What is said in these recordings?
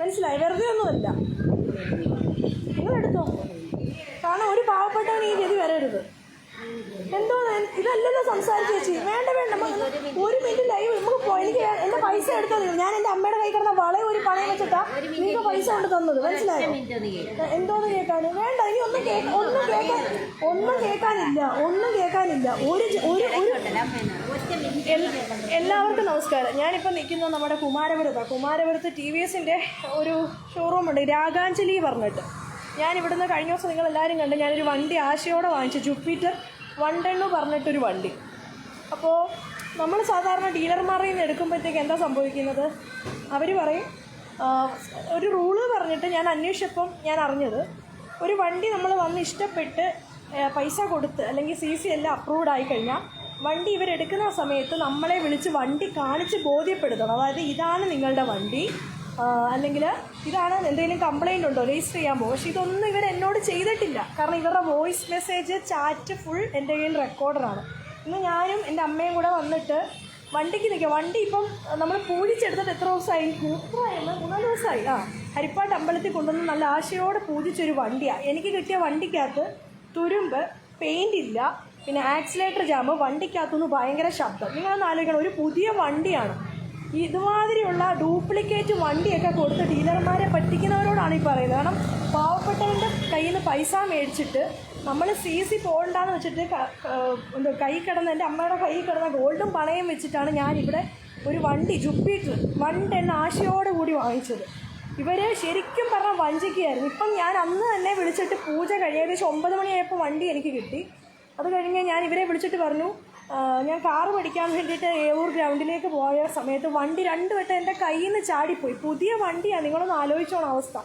മനസ്സിലായി? വെറുതെ ഒന്നുമല്ല. നിങ്ങൾ എടുത്തോ കാരണം ഒരു പാവപ്പെട്ടവൻ ഈ ഗതി വരരുത്. എന്തോ ഇതല്ലല്ലോ സംസാരിച്ച് ചേച്ചി. വേണ്ട വേണ്ട. ഒരു മിനിറ്റ്. ലൈവ് നമുക്ക് എനിക്ക് എന്റെ പൈസ എടുത്തോ ഞാൻ എന്റെ അമ്മയുടെ കൈ കിടന്ന വളയെ ഒരു പണയം വെച്ചിട്ടാ നിങ്ങൾക്ക് പൈസ കൊണ്ട് തന്നത്. മനസ്സിലായോ എന്തോന്ന് കേൾക്കാന് വേണ്ട ഇനി ഒന്നും കേൾക്കാൻ ഒന്നും കേൾക്കാൻ ഒന്നും കേൾക്കാനില്ല. ഒന്നും കേൾക്കാനില്ല. ഒരു ഒരു എല്ലാവർക്കും നമസ്കാരം. ഞാനിപ്പോൾ നിൽക്കുന്നത് നമ്മുടെ കുമാരപുരത്താണ് കുമാരപുരത്ത് ടി വി എസിന്റെ ഒരു ഷോറൂമുണ്ട് രാഗാഞ്ജലി പറഞ്ഞിട്ട്. ഞാൻ ഇവിടുന്ന് കഴിഞ്ഞ ദിവസം നിങ്ങൾ എല്ലാവരും കണ്ട് ഞാനൊരു വണ്ടി ആശയോടെ വാങ്ങിച്ചു. ജുപ്പിറ്റർ വൺ ടെണ്ണു പറഞ്ഞിട്ടൊരു വണ്ടി. അപ്പോൾ നമ്മൾ സാധാരണ ഡീലർമാരിൽ നിന്ന് എടുക്കുമ്പോഴത്തേക്ക് എന്താ സംഭവിക്കുന്നത്? അവർ പറയും ഒരു റൂൾ പറഞ്ഞിട്ട് ഞാൻ അന്വേഷിച്ചപ്പം ഞാൻ അറിഞ്ഞത് ഒരു വണ്ടി നമ്മൾ വന്ന് ഇഷ്ടപ്പെട്ട് പൈസ കൊടുത്ത് അല്ലെങ്കിൽ സി സി എല്ലാം അപ്രൂവ്ഡ് ആയി കഴിഞ്ഞാൽ വണ്ടി ഇവരെടുക്കുന്ന സമയത്ത് നമ്മളെ വിളിച്ച് വണ്ടി കാണിച്ച് ബോധ്യപ്പെടുത്തണം. അതായത് ഇതാണ് നിങ്ങളുടെ വണ്ടി. അല്ലെങ്കിൽ ഇതാണ് എന്തെങ്കിലും കംപ്ലൈന്റ് ഉണ്ടോ? രജിസ്റ്റർ ചെയ്യാൻ പോകും. പക്ഷേ ഇതൊന്നും ഇവർ എന്നോട് ചെയ്തിട്ടില്ല. കാരണം ഇവരുടെ വോയിസ് മെസ്സേജ് ചാറ്റ് ഫുൾ എന്റെ കയ്യിൽ റെക്കോർഡറാണ് ഇന്ന് ഞാനും എന്റെ അമ്മയും കൂടെ വന്നിട്ട് വണ്ടിക്ക് നിൽക്കുക വണ്ടി ഇപ്പം നമ്മൾ പൂജിച്ചെടുത്തിട്ട് എത്ര ദിവസമായി? മൂന്നായി മൂന്നാൽ ദിവസമായി. ആ ഹരിപ്പാട്ട് അമ്പലത്തിൽ കൊണ്ടുവന്ന് നല്ല ആശയോടെ പൂജിച്ചൊരു വണ്ടിയാണ് എനിക്ക് കിട്ടിയ വണ്ടിക്കകത്ത് തുരുമ്പ് പെയിന്റ് ഇല്ല പിന്നെ ആക്സിലേറ്റർ ജാമ്പ് വണ്ടിക്കകത്തുനിന്ന് ഭയങ്കര ശബ്ദം. നിങ്ങളൊന്ന് ആലോചിക്കണം. ഒരു പുതിയ വണ്ടിയാണ്. ഇതുമാതിരിയുള്ള ഡ്യൂപ്ലിക്കേറ്റ് വണ്ടിയൊക്കെ കൊടുത്ത് ഡീലർമാരെ പറ്റിക്കുന്നവരോടാണ് ഈ പറയുന്നത്. കാരണം പാവപ്പെട്ടവന്റെ കയ്യിൽ നിന്ന് പൈസ മേടിച്ചിട്ട് നമ്മൾ സി സി പോകണ്ടെന്ന് വെച്ചിട്ട് എന്താ കൈ കിടന്ന എന്റെ അമ്മയുടെ കൈ കിടന്ന ഗോൾഡും പണയും വെച്ചിട്ടാണ് ഞാനിവിടെ ഒരു വണ്ടി ജുപ്പിറ്റർ വൺ ടെൻ ആശയോടെ കൂടി വാങ്ങിച്ചത്. ഇവർ ശരിക്കും പറഞ്ഞാൽ വഞ്ചിക്കുകയായിരുന്നു. ഇപ്പം ഞാൻ അന്ന് തന്നെ വിളിച്ചിട്ട് പൂജ കഴിയും ഏകദേശം ഒമ്പത് മണിയായപ്പോൾ വണ്ടി എനിക്ക് കിട്ടി. അത് കഴിഞ്ഞ് ഞാൻ ഇവരെ വിളിച്ചിട്ട് പറഞ്ഞു "ആ, ഞാൻ കാറ് പഠിക്കാൻ വേണ്ടിയിട്ട് ഏവൂർ ഗ്രൗണ്ടിലേക്ക് പോയ സമയത്ത് വണ്ടി രണ്ട് വട്ടം എന്റെ കയ്യിൽ നിന്ന് ചാടിപ്പോയി. പുതിയ വണ്ടിയാണ് നിങ്ങളൊന്ന് ആലോചിച്ചോണം അവസ്ഥ.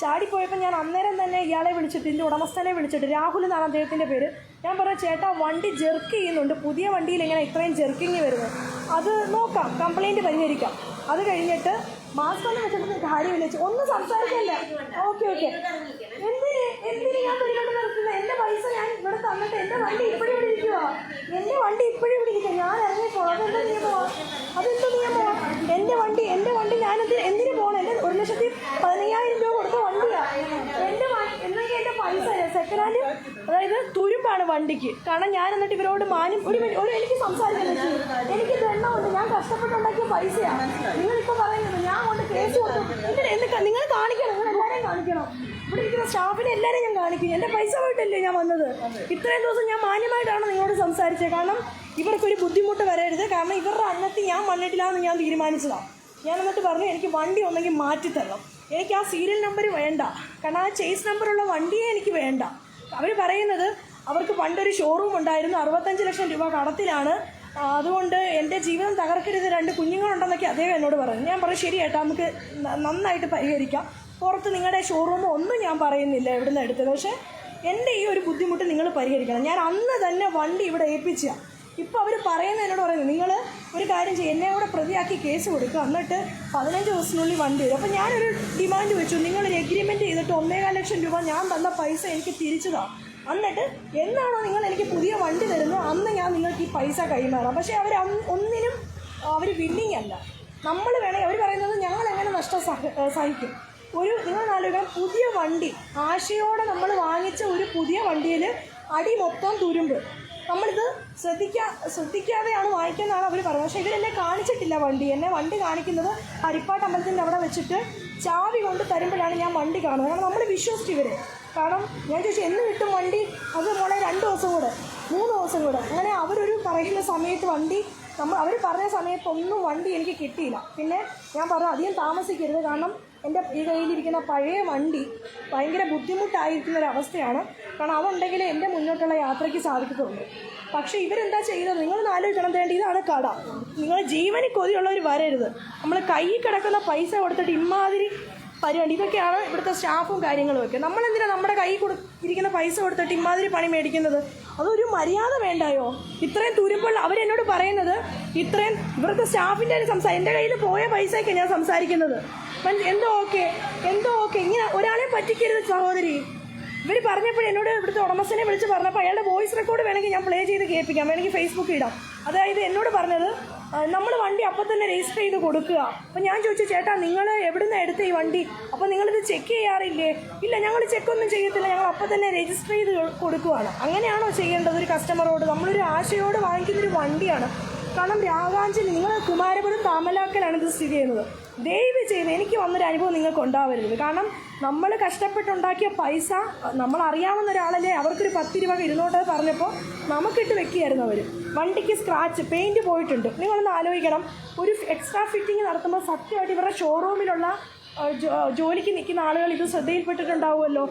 ചാടിപ്പോയപ്പോൾ ഞാൻ അന്നേരം തന്നെ ഇയാളെ വിളിച്ചിട്ട് ഇതിന്റെ ഉടമസ്ഥനെ വിളിച്ചിട്ട് രാഹുൽ എന്നാണ് അദ്ദേഹത്തിന്റെ പേര്. ഞാൻ പറഞ്ഞു ചേട്ടാ വണ്ടി ജെർക്ക് ചെയ്യുന്നുണ്ട്. പുതിയ വണ്ടിയിൽ ഇങ്ങനെ ഇത്രയും ജെർക്കിങ് വരുന്നത് അത് നോക്കാം കംപ്ലൈന്റ് പരിഹരിക്കാം. അത് കഴിഞ്ഞിട്ട് മാസ്ക് ഒന്നും വെച്ചിട്ട് കാര്യമില്ല. ഒന്ന് ഒന്നും സംസാരിക്കല്ല ഓക്കെ ഓക്കെ എന്തിന്? എന്തിന് ഞാൻ പരിപാടി നടത്തുന്നത് എന്റെ പൈസ ഞാൻ ഇവിടെ തന്നിട്ട് എന്റെ വണ്ടി ഇപ്പോഴും ഇവിടെ ഇരിക്കുക എന്റെ വണ്ടി ഇപ്പോഴും ഇവിടെ ഇരിക്കുക ഞാൻ ഇറങ്ങി പോകാം അതെന്താ നിയമമാ അതെന്താ നിയമമാ എന്റെ വണ്ടി എന്റെ വണ്ടി ഞാൻ എന്തിനു പോകണം എന്റെ ഒരു ലക്ഷത്തി പതിനയ്യായിരം രൂപ കൊടുത്ത വണ്ടിയാണ് എന്റെ എന്നൊക്കെ എന്റെ പൈസ സെക്കൻഡ് ഹാൻഡ് അതായത് തുരുമ്പാണ് വണ്ടിക്ക്. കാരണം ഞാൻ എന്നിട്ട് ഇവരോട് മാനും ഒരു ഒരു എനിക്ക് സംസാരിക്കാൻ എനിക്ക് ദണ്ണമുണ്ട് ഞാൻ കഷ്ടപ്പെട്ടുണ്ടാക്കിയ പൈസയാണ് നിങ്ങളിപ്പോൾ പറയുന്നത് ഞാൻ കൊണ്ട് കേസ് കൊടുത്തു. നിങ്ങൾ കാണിക്കണം. നിങ്ങൾ എല്ലാവരെയും കാണിക്കണം. ഇവിടെ ഇരിക്കുന്ന സ്റ്റാഫിനെ എല്ലാവരെയും ഞാൻ കാണിക്കും. എന്റെ പൈസ പോയിട്ടല്ലേ ഞാൻ വന്നത്? ഇത്രയും ദിവസം ഞാൻ മാന്യമായിട്ടാണ് നിങ്ങളോട് സംസാരിച്ചത്. കാരണം ഇവർക്കൊരു ബുദ്ധിമുട്ട് വരരുത്. കാരണം ഇവരുടെ അന്നത്തിൽ ഞാൻ വന്നിട്ടില്ലാന്ന് ഞാൻ തീരുമാനിച്ചതാണ് ഞാൻ എന്നിട്ട് പറഞ്ഞു എനിക്ക് വണ്ടി ഒന്നെങ്കിൽ മാറ്റിത്തരണം എനിക്ക് ആ സീരിയൽ നമ്പർ വേണ്ട. കാരണം ആ ചേസ് നമ്പറുള്ള വണ്ടിയെ എനിക്ക് വേണ്ട. അവർ പറയുന്നത് അവർക്ക് പണ്ടൊരു ഷോറൂം ഉണ്ടായിരുന്നു. അറുപത്തഞ്ച് ലക്ഷം രൂപ കടത്തിലാണ്. അതുകൊണ്ട് എന്റെ ജീവിതം തകർക്കരുത്. രണ്ട് കുഞ്ഞുങ്ങളുണ്ടെന്നൊക്കെ അദ്ദേഹം എന്നോട് പറഞ്ഞു. ഞാൻ പറഞ്ഞു ശരി ഏട്ടാ നമുക്ക് നന്നായിട്ട് പരിഹരിക്കാം. പുറത്ത് നിങ്ങളുടെ ഷോറൂം ഒന്നും ഞാൻ പറയുന്നില്ല ഇവിടുന്ന് എടുത്തത്. പക്ഷേ എന്റെ ഈ ഒരു ബുദ്ധിമുട്ട് നിങ്ങൾ പരിഹരിക്കണം. ഞാൻ അന്ന് തന്നെ വണ്ടി ഇവിടെ ഏൽപ്പിച്ച. ഇപ്പോൾ അവർ പറയുന്നത് എന്നോട് പറയുന്നത് നിങ്ങൾ ഒരു കാര്യം ചെയ്യും എന്നെ കൂടെ പ്രതിയാക്കി കേസ് കൊടുക്കുക എന്നിട്ട് പതിനഞ്ച് ദിവസത്തിനുള്ളിൽ വണ്ടി വരും. അപ്പോൾ ഞാനൊരു ഡിമാൻഡ് വെച്ചു. നിങ്ങളൊരു എഗ്രിമെന്റ് ചെയ്തിട്ട് ഒന്നേകാൽ ലക്ഷം രൂപ ഞാൻ തന്ന പൈസ എനിക്ക് തിരിച്ചു താ എന്നിട്ട് എന്നാണോ നിങ്ങൾ എനിക്ക് പുതിയ വണ്ടി തരുന്നത്? അന്ന് ഞാൻ നിങ്ങൾക്ക് ഈ പൈസ കൈമാറാം. പക്ഷേ അവർ ഒന്നിനും അവർ വില്ലിങ് അല്ല. നമ്മൾ വേണമെങ്കിൽ അവർ പറയുന്നത് ഞങ്ങൾ എങ്ങനെ നഷ്ടം സഹ- സഹിക്കും. ഒരു നിങ്ങൾ ആലോചിക്കണം പുതിയ വണ്ടി ആശയോടെ നമ്മൾ വാങ്ങിച്ച ഒരു പുതിയ വണ്ടിയിൽ അടി മൊത്തം തുരുമ്പ്. നമ്മളിത് ശ്രദ്ധിക്കാ ശ്രദ്ധിക്കാതെയാണ് വാങ്ങിക്കുന്നതാണ് അവർ പറഞ്ഞത് പക്ഷേ ഇവരെന്നെ കാണിച്ചിട്ടില്ല വണ്ടി. എന്നെ വണ്ടി കാണിക്കുന്നത് ഹരിപ്പാട്ട് അമ്പലത്തിന്റെ അവിടെ വെച്ചിട്ട് ചാവി കൊണ്ട് തരുമ്പോഴാണ് ഞാൻ വണ്ടി കാണുന്നത്. കാരണം നമ്മൾ വിശ്വസിച്ചു ഇവരെ. കാരണം ഞാൻ ചോദിച്ചു എന്ന് കിട്ടും വണ്ടി? അത് മോളെ രണ്ട് ദിവസം കൂടെ മൂന്ന് ദിവസം കൂടെ. അങ്ങനെ അവരൊരു പറയുന്ന സമയത്ത് വണ്ടി നമ്മൾ അവർ പറഞ്ഞ സമയത്തൊന്നും വണ്ടി എനിക്ക് കിട്ടിയില്ല. പിന്നെ ഞാൻ പറഞ്ഞു അധികം താമസിക്കരുത്. കാരണം എന്റെ ഈ കയ്യിലിരിക്കുന്ന പഴയ വണ്ടി ഭയങ്കര ബുദ്ധിമുട്ടായിരിക്കുന്ന ഒരു അവസ്ഥയാണ് കാരണം അതുണ്ടെങ്കിൽ എന്റെ മുന്നോട്ടുള്ള യാത്രയ്ക്ക് സാധിക്കത്തുള്ളൂ. പക്ഷേ ഇവരെന്താ ചെയ്തത് നിങ്ങൾ ആലോചിക്കണം. വേണ്ടി ഇതാണ് കട. നിങ്ങൾ ജീവനിൽ കൊതിയുള്ളവർ വരരുത്. നമ്മൾ കയ്യിൽ കിടക്കുന്ന പൈസ കൊടുത്തിട്ട് ഇമാതിരി പരിപാടി. ഇതൊക്കെയാണ് ഇവിടുത്തെ സ്റ്റാഫും കാര്യങ്ങളും ഒക്കെ. നമ്മളെന്തിനാ നമ്മുടെ കൈ കൊടു ഇരിക്കുന്ന പൈസ കൊടുത്തിട്ട് ഇമാതിരി പണി മേടിക്കുന്നത്? അതൊരു മര്യാദ വേണ്ടായോ? ഇത്രയും തുരുമ്പുള്ള അവരെന്നോട് പറയുന്നത് ഇത്രയും ഇവിടുത്തെ സ്റ്റാഫിന്റെ സംസാരം എന്റെ കയ്യിൽ പോയ പൈസയൊക്കെ ഞാൻ സംസാരിക്കുന്നത്. എന്തോ ഓക്കെ എന്തോ ഓക്കെ ഇങ്ങനെ ഒരാളെ പറ്റിക്കരുത് സഹോദരി. ഇവർ പറഞ്ഞപ്പോൾ എന്നോട് ഇവിടുത്തെ ഉടമസ്ഥനെ വിളിച്ച് പറഞ്ഞപ്പോൾ അയാളുടെ വോയിസ് റെക്കോർഡ് വേണമെങ്കിൽ ഞാൻ പ്ലേ ചെയ്ത് കേൾപ്പിക്കാം. വേണമെങ്കിൽ ഫേസ്ബുക്കിൽ ഇടാം. അതായത് എന്നോട് പറഞ്ഞത് നമ്മൾ വണ്ടി അപ്പം തന്നെ രജിസ്റ്റർ ചെയ്ത് കൊടുക്കുക. അപ്പം ഞാൻ ചോദിച്ചു ചേട്ടാ നിങ്ങൾ എവിടുന്ന് എടുത്ത ഈ വണ്ടി? അപ്പം നിങ്ങളിത് ചെക്ക് ചെയ്യാറില്ലേ? ഇല്ല ഞങ്ങൾ ചെക്കൊന്നും ചെയ്യത്തില്ല. ഞങ്ങൾ അപ്പം തന്നെ രജിസ്റ്റർ ചെയ്ത് കൊടുക്കുകയാണ് അങ്ങനെയാണോ ചെയ്യേണ്ടത് ഒരു കസ്റ്റമറോട് നമ്മളൊരു ആശയോട് വാങ്ങിക്കുന്നൊരു വണ്ടിയാണ്. കാരണം രാഗാഞ്ചലി നിങ്ങൾ കുമാരപുരം താമലാക്കലാണ് ഇത് സ്ഥിതി ചെയ്യുന്നത്. ദയവ് ചെയ്ത് എനിക്ക് വന്നൊരു അനുഭവം നിങ്ങൾക്ക് ഉണ്ടാവരുത് കാരണം നമ്മൾ കഷ്ടപ്പെട്ടുണ്ടാക്കിയ പൈസ നമ്മൾ അറിയാവുന്ന ഒരാളല്ലേ അവർക്കൊരു പത്ത് രൂപ ഇരുന്നോട്ടെ പറഞ്ഞപ്പോൾ നമുക്കിട്ട് വെക്കുകയായിരുന്നു അവർ വണ്ടിക്ക് സ്ക്രാച്ച് പെയിന്റ് പോയിട്ടുണ്ട്. നിങ്ങളൊന്ന് ആലോചിക്കണം. ഒരു എക്സ്ട്രാ ഫിറ്റിംഗ് നടത്തുമ്പോൾ സത്യമായിട്ട് ഇവരുടെ ഷോറൂമിലുള്ള ജോലിക്ക് നിൽക്കുന്ന ആളുകൾ ഇത് ശ്രദ്ധയിൽപ്പെട്ടിട്ടുണ്ടാവുമല്ലോ.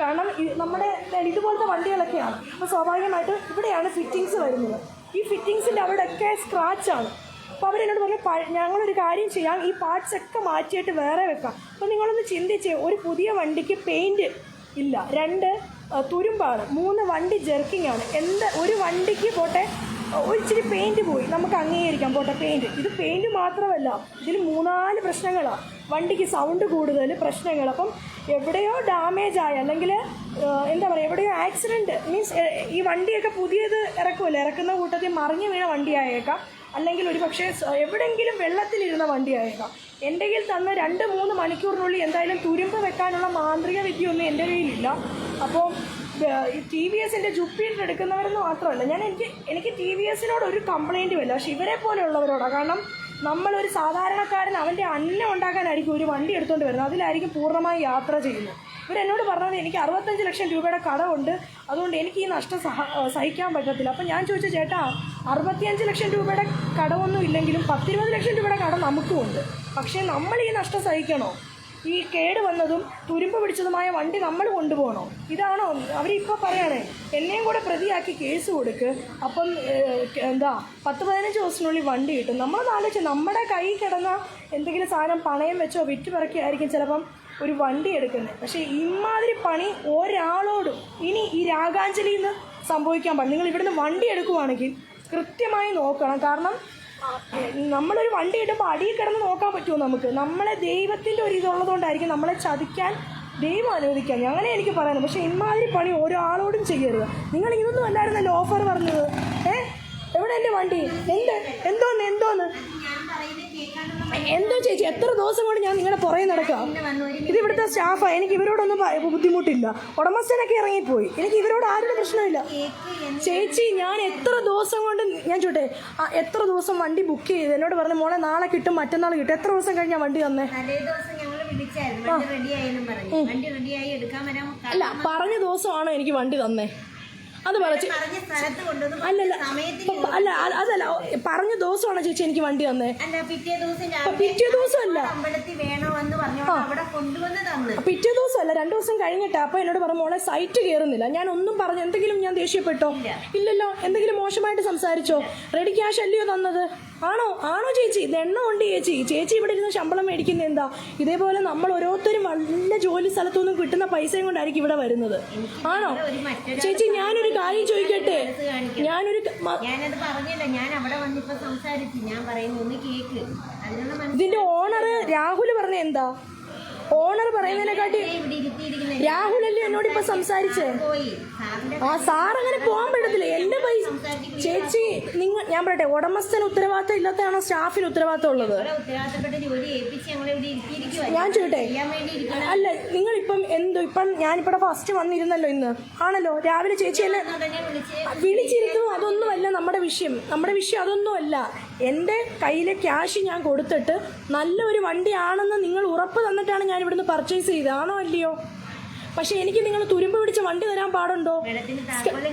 കാരണം നമ്മുടെ ഇതുപോലത്തെ വണ്ടികളൊക്കെയാണ്. അപ്പോൾ സ്വാഭാവികമായിട്ട് ഇവിടെയാണ് ഫിറ്റിങ്സ് വരുന്നത്. ഈ ഫിറ്റിങ്സിന്റെ അവിടെയൊക്കെ സ്ക്രാച്ചാണ് അപ്പോൾ അവരെന്നോട് പറഞ്ഞു "പ- ഞങ്ങളൊരു കാര്യം ചെയ്യാം. ഈ പാർട്സ് ഒക്കെ മാറ്റിയിട്ട് വേറെ വെക്കാം. അപ്പോൾ നിങ്ങളൊന്ന് ചിന്തിച്ച് ഒരു പുതിയ വണ്ടിക്ക് പെയിന്റ് ഇല്ല. രണ്ട് തുരുമ്പാണ്. മൂന്ന് വണ്ടി ജെർക്കിംഗ് ആണ്. എന്ത് ഒരു വണ്ടിക്ക് പോട്ടെ ഒരു പെയിന്റ് പോയി. നമുക്ക് അംഗീകരിക്കാം. പോട്ടെ പെയിന്റ് ഇത് പെയിന്റ് മാത്രമല്ല ഇതിൽ മൂന്നാൽ പ്രശ്നങ്ങളാണ് വണ്ടിക്ക് സൗണ്ട് കൂടുതൽ പ്രശ്നങ്ങൾ. അപ്പം എവിടെയോ ഡാമേജ് ആയ. അല്ലെങ്കിൽ എന്താ പറയുക എവിടെയോ ആക്സിഡന്റ് മീൻസ് ഈ വണ്ടിയൊക്കെ പുതിയത് ഇറക്കുമല്ലോ ഇറക്കുന്ന കൂട്ടത്തിൽ മറിഞ്ഞു വീണ വണ്ടിയായേക്കാം. അല്ലെങ്കിൽ ഒരു പക്ഷേ എവിടെയെങ്കിലും വെള്ളത്തിലിരുന്ന വണ്ടിയായേക്കാം. എന്റെ കയ്യിൽ തന്ന രണ്ട് മൂന്ന് മണിക്കൂറിനുള്ളിൽ എന്തായാലും തുരുമ്പ് വെക്കാനുള്ള മാന്ത്രിക വിദ്യയൊന്നും എന്റെ കയ്യിലില്ല. അപ്പോൾ ടി വി എസിന്റെ ജുപ്പിയിട്ട് എടുക്കുന്നവരെന്ന് മാത്രമല്ല ഞാൻ എനിക്ക് എനിക്ക് ടി വി എസിനോട് ഒരു കംപ്ലൈന്റും ഇല്ല. പക്ഷെ ഇവരെ പോലെയുള്ളവരോടാണ് കാരണം നമ്മളൊരു സാധാരണക്കാരൻ അവന്റെ അന്നം ഉണ്ടാക്കാനായിരിക്കും ഒരു വണ്ടി എടുത്തുകൊണ്ട് വരുന്നത്. അതിലായിരിക്കും പൂർണമായി യാത്ര ചെയ്യുന്നത്. ഇവരെന്നോട് പറഞ്ഞത് എനിക്ക് അറുപത്തഞ്ച് ലക്ഷം രൂപയുടെ കടമുണ്ട് അതുകൊണ്ട് എനിക്ക് ഈ നഷ്ടം സഹ സഹിക്കാൻ പറ്റത്തില്ല. അപ്പം ഞാൻ ചോദിച്ചു ചേട്ടാ അറുപത്തിയഞ്ച് ലക്ഷം രൂപയുടെ കടമൊന്നും ഇല്ലെങ്കിലും പത്തിരുപത് ലക്ഷം രൂപയുടെ കടം നമുക്കുമുണ്ട് പക്ഷേ നമ്മൾ ഈ നഷ്ടം സഹിക്കണോ? ഈ കേട് വന്നതും തുരുമ്പ് പിടിച്ചതുമായ വണ്ടി നമ്മൾ കൊണ്ടുപോകണോ? ഇതാണോ? അവരിപ്പോൾ പറയണേ എന്നെയും കൂടെ പ്രതിയാക്കി കേസ് കൊടുക്ക്. അപ്പം എന്താ പത്ത് പതിനഞ്ച് ദിവസത്തിനുള്ളിൽ വണ്ടി കിട്ടും. നമ്മൾ ആലോചിച്ച് നമ്മുടെ കൈ കിടന്ന എന്തെങ്കിലും സാധനം പണയം വെച്ചോ വിറ്റ് പറക്കിയായിരിക്കും ചിലപ്പം ഒരു വണ്ടി എടുക്കുന്നത്. പക്ഷേ ഇമാതിരി പണി ഒരാളോടും ഇനി ഈ രാഗാഞ്ജലിയിൽ നിന്ന് സംഭവിക്കാൻ പാടില്ല. നിങ്ങൾ ഇവിടുന്ന് വണ്ടി എടുക്കുവാണെങ്കിൽ കൃത്യമായി നോക്കണം. കാരണം നമ്മളൊരു വണ്ടി ഇടുമ്പോൾ അടിയിൽ കിടന്ന് നോക്കാൻ പറ്റുമോ നമുക്ക്? നമ്മളെ ദൈവത്തിന്റെ ഒരു ഇതുള്ളതുകൊണ്ടായിരിക്കും നമ്മളെ ചതിക്കാൻ ദൈവം അനുവദിക്കാൻ. അങ്ങനെ എനിക്ക് പറയാനും പക്ഷേ ഇമാതിരി പണി ഓരോ ആളോടും ചെയ്യരുത്. നിങ്ങൾ ഇതൊന്നും അല്ലായിരുന്നല്ലോ ഓഫർ പറഞ്ഞത്. ഏ? എവിടെ എന്റെ വണ്ടി? എന്ത്? എന്തോന്ന്? എന്തോന്ന്? എന്തോ ചേച്ചി? എത്ര ദിവസം കൊണ്ട് ഞാൻ നിങ്ങളുടെ പുറകെ നടക്കാം ഇത് ഇവിടുത്തെ സ്റ്റാഫാണ് എനിക്ക് ഇവരോടൊന്നും ബുദ്ധിമുട്ടില്ല. ഉടമസ്ഥനൊക്കെ ഇറങ്ങിപ്പോയി. എനിക്ക് ഇവരോട് ആരുടെ പ്രശ്നമില്ല. ചേച്ചി ഞാൻ എത്ര ദിവസം കൊണ്ട് ഞാൻ ചോട്ടെ എത്ര ദിവസം വണ്ടി ബുക്ക് ചെയ്ത് എന്നോട് പറഞ്ഞു മോളെ നാളെ കിട്ടും മറ്റന്നാൾ കിട്ടും. എത്ര ദിവസം കഴിഞ്ഞ വണ്ടി തന്നേ അല്ല പറഞ്ഞ ദിവസമാണോ എനിക്ക് വണ്ടി തന്നേ. അത് പറ ചേ- പറഞ്ഞ സ്ഥലത്ത് അല്ലല്ല അല്ല അതല്ല പറഞ്ഞ ദിവസമാണോ ചേച്ചി എനിക്ക് വണ്ടി തന്നേ? പിറ്റേ ദിവസം അല്ല പിറ്റേ ദിവസമല്ല. അല്ല രണ്ടു ദിവസം കഴിഞ്ഞിട്ട് അപ്പൊ എന്നോട് പറഞ്ഞു മോളെ സൈറ്റ് കയറുന്നില്ല ഞാൻ ഒന്നും പറഞ്ഞു എന്തെങ്കിലും ഞാൻ ദേഷ്യപ്പെട്ടോ? ഇല്ലല്ലോ എന്തെങ്കിലും മോശമായിട്ട് സംസാരിച്ചോ? റെഡി ക്യാഷ് അല്ലയോ തന്നത്? ആണോ? ആണോ ചേച്ചി? ഇത് എണ്ണ ഉണ്ട് ചേച്ചി. ചേച്ചി ഇവിടെ ഇരുന്ന് ശമ്പളം മേടിക്കുന്നത് എന്താ? ഇതേപോലെ നമ്മൾ ഓരോരുത്തരും നല്ല ജോലി സ്ഥലത്തുനിന്നും കിട്ടുന്ന പൈസയും കൊണ്ടായിരിക്കും ഇവിടെ വരുന്നത്. ആണോ? ചേച്ചി ഞാനൊരു കാര്യം ചോദിക്കട്ടെ? ഞാനൊരു ഞാനത് പറഞ്ഞില്ല. ഞാൻ അവിടെ വന്നിപ്പോ സംസാരിച്ചു ഞാൻ പറയുന്നു കേക്ക്. ഇതിന്റെ ഓണർ രാഹുൽ പറഞ്ഞ എന്താ? ഓണർ പറയുന്നതിനെക്കാട്ടി രാഹുൽ അല്ലേ എന്നോട് ഇപ്പൊ സംസാരിച്ചേ? ആ സാർ അങ്ങനെ പോകാൻ പറ്റത്തില്ല. എന്റെ പൈസ ചേച്ചി നിങ്ങൾ ഞാൻ പറയട്ടെ ഉടമസ്ഥന് ഉത്തരവാദിത്തം ഇല്ലാത്തതാണോ? സ്റ്റാഫിന് ഉത്തരവാദിത്തം ഉള്ളത്? ഞാൻ ചോദിട്ടെ അല്ല നിങ്ങൾ ഇപ്പം എന്തോ ഇപ്പം ഞാനിവിടെ ഫസ്റ്റ് വന്നിരുന്നല്ലോ ഇന്ന്. ആണല്ലോ? രാവിലെ ചേച്ചി എന്നെ വിളിച്ചിരുന്നു. അതൊന്നുമല്ല നമ്മുടെ വിഷയം. നമ്മുടെ വിഷയം അതൊന്നുമല്ല. എന്റെ കയ്യിലെ ക്യാഷ് ഞാൻ കൊടുത്തിട്ട് നല്ലൊരു വണ്ടിയാണെന്ന് നിങ്ങൾ ഉറപ്പ് തന്നിട്ടാണ് ഞാൻ ഇവിടുന്ന് പർച്ചേസ് ചെയ്തത് ആണോ അല്ലയോ? പക്ഷെ എനിക്ക് നിങ്ങൾ തുരുമ്പ് പിടിച്ച വണ്ടി തരാൻ പാടുണ്ടോ?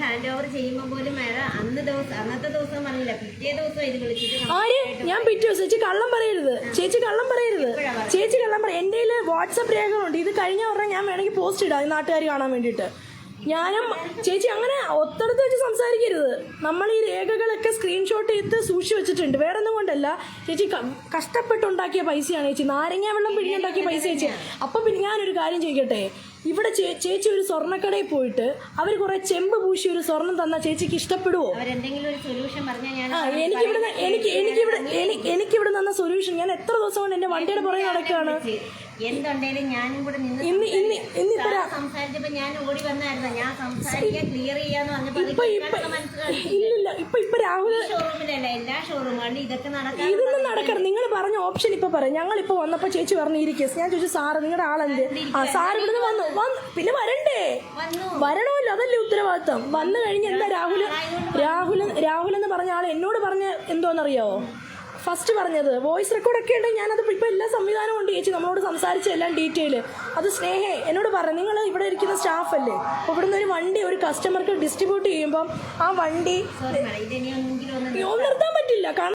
ഹാൻഡ് ഓവർ ചെയ്യുമ്പോൾ പോലും അന്ന് ദിവസം അന്നത്തെ ദിവസം പറഞ്ഞില്ല. പിറ്റേ ദിവസം വിളിച്ചിട്ട് ആര്? ഞാൻ പിറ്റേ ദിവസം ചേച്ചി കള്ളം പറയരുത്. ചേച്ചി കള്ളം പറയരുത്. ചേച്ചി കള്ളം പറ എന്റെ കയ്യിൽ വാട്സപ്പ് രേഖകളുണ്ട്. ഇത് കഴിഞ്ഞ ഉടനെ ഞാൻ വേണമെങ്കിൽ പോസ്റ്റ് ഇടാം ഈ നാട്ടുകാർ കാണാൻ വേണ്ടിയിട്ട്. ഞാനും ചേച്ചി അങ്ങനെ ഒത്തടത്ത് വെച്ച് സംസാരിക്കരുത്. നമ്മൾ ഈ രേഖകളൊക്കെ സ്ക്രീൻഷോട്ട് എടുത്ത് സൂക്ഷിച്ചു വെച്ചിട്ടുണ്ട്. വേറെ ഒന്നും കൊണ്ടല്ല. ചേച്ചി കഷ്ടപ്പെട്ടുണ്ടാക്കിയ പൈസയാണ് ചേച്ചി. നാരങ്ങ വെള്ളം പിഴിഞ്ഞുണ്ടാക്കിയ പൈസ ചേച്ചി. അപ്പം പിന്നെ ഞാനൊരു കാര്യം ചെയ്യട്ടെ ഇവിടെ ചേച്ചി ഒരു സ്വർണക്കടയിൽ പോയിട്ട് അവർ കുറെ ചെമ്പ് പൂശി ഒരു സ്വർണം തന്ന ചേച്ചിക്ക് ഇഷ്ടപ്പെടുവോ? എനിക്കിവിടെ എനിക്ക് ഇവിടെ എനിക്ക് എനിക്ക് ഇവിടെ എനിക്ക് എനിക്ക് തന്ന സൊല്യൂഷൻ ഞാൻ എത്ര ദിവസം കൊണ്ട് എന്റെ വണ്ടിയുടെ പുറകെ നടക്കുകയാണ്? എന്തുണ്ടെങ്കിലും ഞാനും കൂടെ നിന്ന് ഇന്ന് ഇന്ന് ഇന്നിപ്പോ സാറ് സംസാരിച്ചപ്പോ ഞാൻ ഓടി വന്നായിരുന്നു. ഞാൻ സംസാരിക്കാൻ ക്ലിയർ ചെയ്യാന്ന് പറഞ്ഞപ്പോ ഇപ്പൊ ഇപ്പൊ ഇല്ലില്ല ഇപ്പൊ ഇപ്പൊ രാഹുൽ ഷോറൂമിലല്ല എല്ലാ ഇതൊക്കെ ഇതൊന്നും നടക്കണം നിങ്ങൾ പറഞ്ഞ ഓപ്ഷൻ ഇപ്പൊ പറയാം. ഞങ്ങൾ ഇപ്പൊ വന്നപ്പോ ചേച്ചി പറഞ്ഞു ഇരിക്കും. ഞാൻ ചോദിച്ചു സാറ് നിങ്ങളുടെ ആളെന്ത്? ആ സാർ ഇവിടുന്ന് വന്നു. വന്നു പിന്നെ വരണ്ടേ? വരണമല്ലോ അതല്ലേ ഉത്തരവാദിത്തം വന്നു കഴിഞ്ഞ് എന്താ രാഹുൽ രാഹുൽ രാഹുൽ എന്ന് പറഞ്ഞ ആൾ എന്നോട് പറഞ്ഞ എന്തോന്നറിയോ? ഫസ്റ്റ് പറഞ്ഞത്. വോയിസ് റെക്കോർഡ് ഒക്കെ ഉണ്ട്. ഞാനത് ഇപ്പോൾ എല്ലാ സംവിധാനവും ഉണ്ട്. ചേച്ചി നമ്മളോട് സംസാരിച്ച എല്ലാം ഡീറ്റെയിൽ അത് സ്നേഹേ എന്നോട് പറഞ്ഞു നിങ്ങൾ ഇവിടെ ഇരിക്കുന്ന സ്റ്റാഫ് അല്ലേ? അപ്പോൾ ഇവിടുന്ന് ഒരു വണ്ടി ഒരു കസ്റ്റമർക്ക് ഡിസ്ട്രിബ്യൂട്ട് ചെയ്യുമ്പം ആ വണ്ടി നിർത്താൻ പറ്റില്ല. കാരണം